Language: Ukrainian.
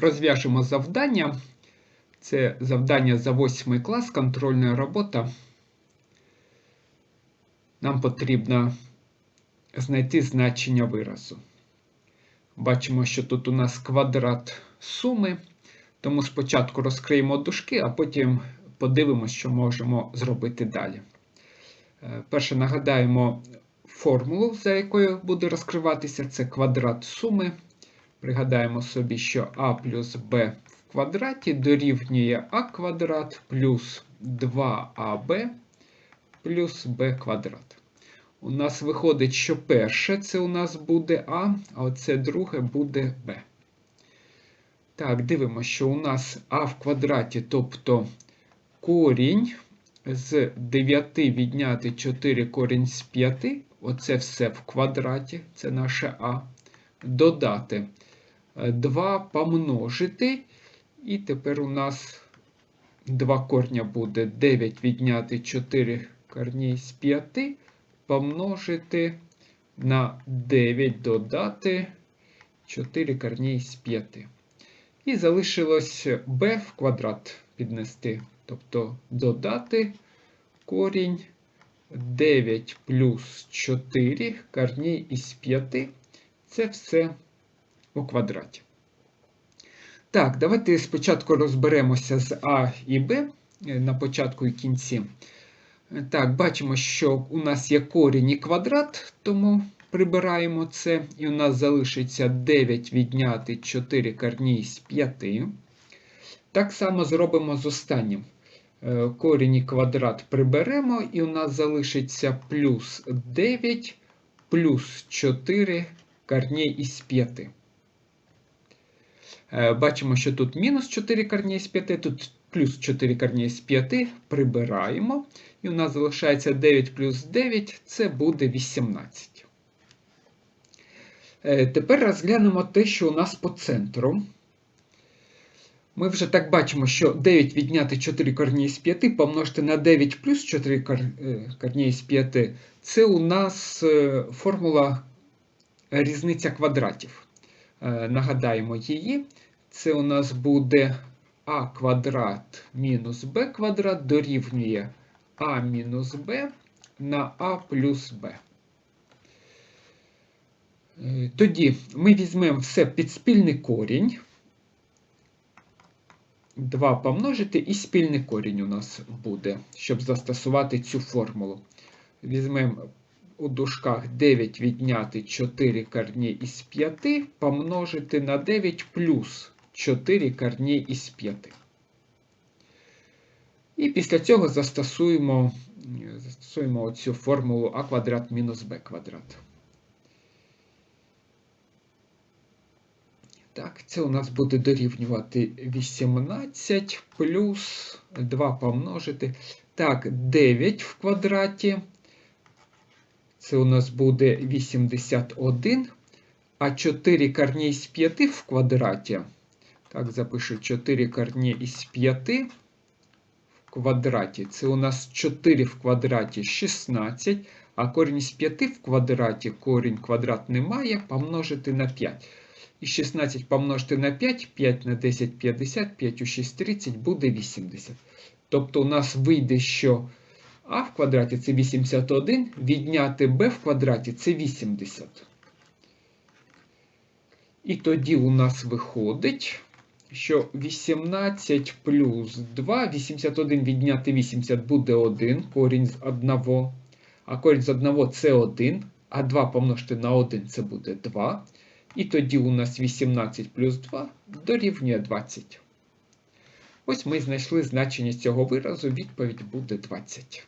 Розв'яжемо завдання. Це завдання за 8 клас, контрольна робота. Нам потрібно знайти значення виразу. Бачимо, що тут у нас квадрат суми, тому спочатку розкриємо дужки, а потім подивимося, що можемо зробити далі. Е, Перше нагадаємо формулу, за якою буде розкриватися, це квадрат суми. Пригадаємо собі, що а плюс b в квадраті дорівнює а квадрат плюс 2аб плюс b квадрат. У нас виходить, що перше це у нас буде А, а оце друге буде Б. Так, дивимося, що у нас А в квадраті, тобто корінь з 9 відняти 4 корінь з 5. Оце все в квадраті, це наше А. Додати 2 помножити. І тепер у нас 2 корня буде 9 відняти 4 корні з 5 помножити на 9 додати 4 корні з 5. І залишилось b в квадрат піднести. Тобто додати корінь 9 плюс 4 корні із 5. Це все у квадраті. Так, давайте спочатку розберемося з А і Б на початку і кінці. Так, бачимо, що у нас є корінь і квадрат, тому прибираємо це, і у нас залишиться 9 відняти 4 корні з 5. Так само зробимо з останнім. Е, Корінь і квадрат приберемо, і у нас залишиться плюс 9 плюс 4 корні із 5. Е, Бачимо, що тут мінус 4 корні з 5, тут плюс 4 корні з 5 прибираємо. І у нас залишається 9 плюс 9, це буде 18. Е, Тепер розглянемо те, що у нас по центру. Ми вже так бачимо, що 9 відняти 4 корні з 5 помножити на 9 плюс 4 корні з 5 це у нас е, формула різниця квадратів. Е, Нагадаємо її. Це у нас буде а квадрат мінус b квадрат дорівнює а мінус b на а плюс b. Тоді ми візьмемо все під спільний корінь. 2 помножити і спільний корінь у нас буде, щоб застосувати цю формулу. Візьмемо у дужках 9 відняти 4 корні із 5 помножити на 9 плюс 4 корні із 5. І після цього застосуємо, застосуємо цю формулу а квадрат мінус b квадрат. Так, це у нас буде дорівнювати 18 плюс 2 помножити. Так, 9 в квадраті. Це у нас буде 81. А 4 корні з 5 в квадраті. Так, запишу 4 корні із 5 в квадраті. Це у нас 4 в квадраті 16. А корінь з 5 в квадраті, корінь квадрат немає, помножити на 5. І 16 помножити на 5, 5 на 10 50, 5 у 6 30 буде 80. Тобто у нас вийде, що а в квадраті це 81, відняти b в квадраті це 80. І тоді у нас виходить, що 18 плюс 2, 81 відняти 80 буде 1, корінь з 1, а корінь з 1 це 1, а 2 помножити на 1 це буде 2. І тоді у нас 18 плюс 2 дорівнює 20. Ось ми знайшли значення цього виразу, відповідь буде 20.